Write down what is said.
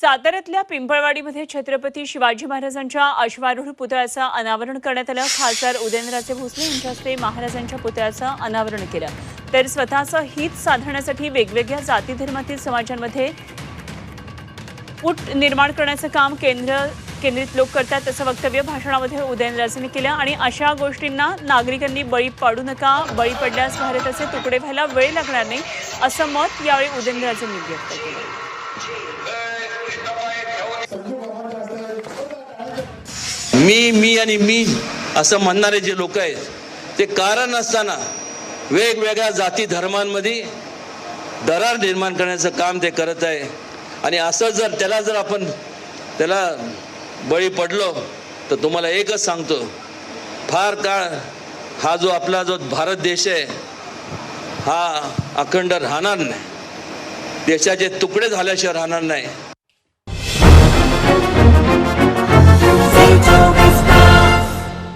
साताऱ्यातल्या पिंपळवाडीमध्ये छत्रपती शिवाजी महाराजांच्या अश्वारूढ पुतळ्याचं अनावरण करण्यात आलं. खासदार उदयनराजे भोसले यांच्या हस्ते महाराजांच्या पुतळ्याचं अनावरण केलं. तर स्वतःचं हित साधण्यासाठी वेगवेगळ्या जाती धर्मातील समाजांमध्ये पुट निर्माण करण्याचं काम केंद्र केंद्रित लोक करतात असं वक्तव्य भाषणामध्ये उदयनराजेंनी केलं. आणि अशा गोष्टींना नागरिकांनी बळी पाडू नका बळी पडल्यास भारताचे तुकडे व्हायला वेळ लागणार नाही असं मत यावेळी उदयनराजेंनी व्यक्त केलं. मी मी आणि मी असं म्हणणारे जे लोक आहेत ते कारण असताना वेगवेगळ्या जाती धर्मांमध्ये दरार निर्माण करण्याचं काम ते करत आहे. आणि असं जर त्याला जर आपण त्याला बळी पडलो तर तुम्हाला एकच सांगतो फार काळ हा जो आपला जो भारत देश आहे हा अखंड राहणार नाही. देशाचे तुकडे झाल्याशिवाय राहणार नाही.